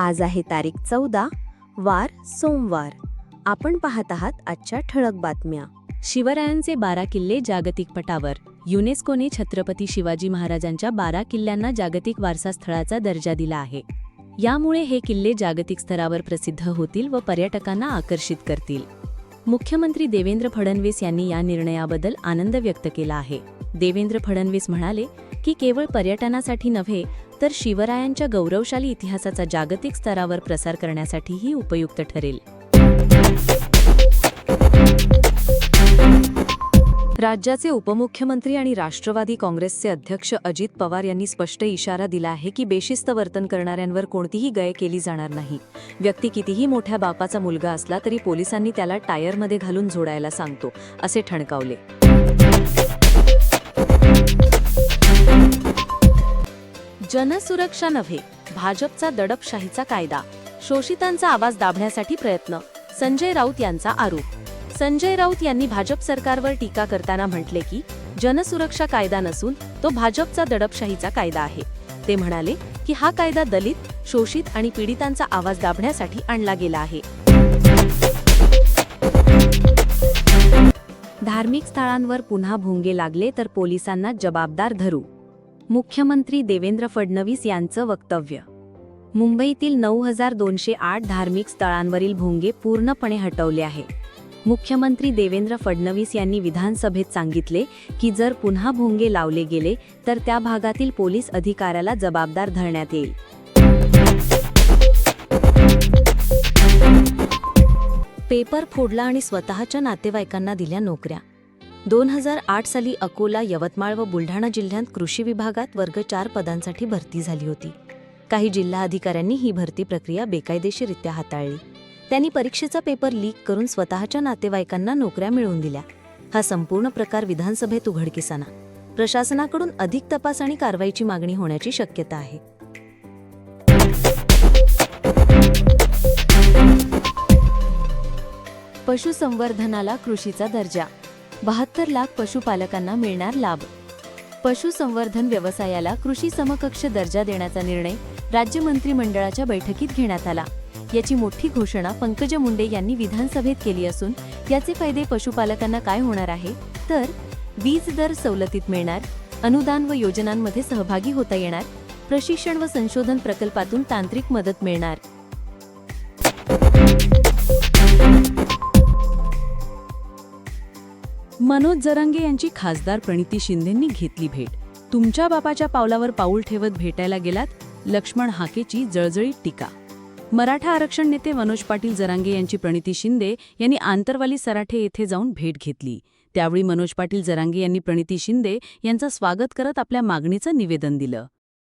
आज आहे तारीख चौदा वार सोमवार. आपण पाहत आहात आजच्या ठळक बातम्या. शिवरायांचे बारा किल्ले जागतिक पटावर. युनेस्कोने छत्रपती शिवाजी महाराजांच्या बारा किल्ल्यांना जागतिक वारसा स्थळाचा दर्जा दिला आहे. यामुळे हे किल्ले जागतिक स्तरावर प्रसिद्ध होतील व पर्यटकांना आकर्षित करतील. मुख्यमंत्री देवेंद्र फडणवीस यांनी या निर्णयाबद्दल आनंद व्यक्त केला आहे. देवेंद्र फडणवीस म्हणाले की केवळ पर्यटनासाठी नव्हे तर शिवरायांच्या गौरवशाली इतिहासाचा जागतिक स्तरावर प्रसार करण्यासाठीही उपयुक्त ठरेल. राज्याचे उपमुख्यमंत्री आणि राष्ट्रवादी काँग्रेसचे अध्यक्ष अजित पवार यांनी स्पष्ट इशारा दिला आहे की बेशिस्त वर्तन करणाऱ्यांवर कोणतीही गय केली जाणार नाही. व्यक्ती कितीही मोठ्या बापाचा मुलगा असला तरी पोलिसांनी त्याला टायरमध्ये घालून झोडायला सांगतो असे ठणकावले. जनसुरक्षा नव्हे भाजपचा दडपशाहीचा कायदा. शोषितांचा आवाज दाबण्यासाठी प्रयत्न संजय राऊत यांचा आरोप. संजय राऊत यांनी भाजप सरकारवर टीका करताना म्हटले की जनसुरक्षा कायदा नसून तो भाजपचा दडपशाहीचा कायदा आहे. ते म्हणाले की हा कायदा दलित शोषित आणि पीडितांचा आवाज दाबण्यासाठी आणला गेला आहे. धार्मिक स्थळांवर पुन्हा भोंगे लागले तर पोलिसांना जबाबदार धरू. मुख्यमंत्री देवेंद्र फडणवीस यांचं वक्तव्य. मुंबईतील नऊ हजार दोनशे आठ धार्मिक स्थळांवरील भोंगे पूर्णपणे हटवले आहे मुख्यमंत्री देवेंद्र फडणवीस यांनी विधानसभेत सांगितले की जर पुन्हा भोंगे लावले गेले तर त्या भागातील पोलीस अधिकाऱ्याला जबाबदार धरण्यात येईल. पेपर फोडला आणि स्वतःच्या नातेवाईकांना दिल्या नोकऱ्या. दोन हजार आठ साली अकोला यवतमाळ व बुलढाणा जिल्ह्यात कृषी विभागात वर्ग चार पदांसाठी भरती झाली होती. काही जिल्हा अधिकाऱ्यांनी ही भरती प्रक्रिया बेकायदेशीरित्या हाताळली. त्यांनी परीक्षेचा पेपर लीक करून स्वतःच्या नातेवाईकांना नोकऱ्या मिळवून दिल्या. हा संपूर्ण प्रकार विधानसभेत उघडकीस आला प्रशासनाकडून अधिक तपास आणि कारवाईची मागणी होण्याची शक्यता आहे. पशुसंवर्धनाला कृषीचा दर्जा बहात्तर लाख पशुपालकांना मिळणार लाभ. पशुसंवर्धन व्यवसायाला कृषी समकक्ष दर्जा देण्याचा निर्णय राज्य मंत्रिमंडळाच्या बैठकीत घेण्यात आला. याची मोठी घोषणा पंकजा मुंडे यांनी विधानसभेत केली असून याचे फायदे पशुपालकांना काय होणार आहे? तर वीज दर सवलतीत मिळणार अनुदान व योजनांमध्ये सहभागी होता येणार प्रशिक्षण व संशोधन प्रकल्पातून तांत्रिक मदत मिळणार. मनोज जरांगे यांची खासदार प्रणिती शिंदेंनी घेतली भेट. तुमच्या बापाच्या पावलावर पाऊल ठेवत भेटायला गेलात? लक्ष्मण हाकेची जळजळीत टीका. मराठा आरक्षण नेते मनोज पाटील जरांगे यांची प्रणिती शिंदे यांनी आंतरवाली सराठे येथे जाऊन भेट घेतली. त्यावेळी मनोज पाटील जरांगे यांनी प्रणिती शिंदे यांचं स्वागत करत आपल्या मागणीचं निवेदन दिलं.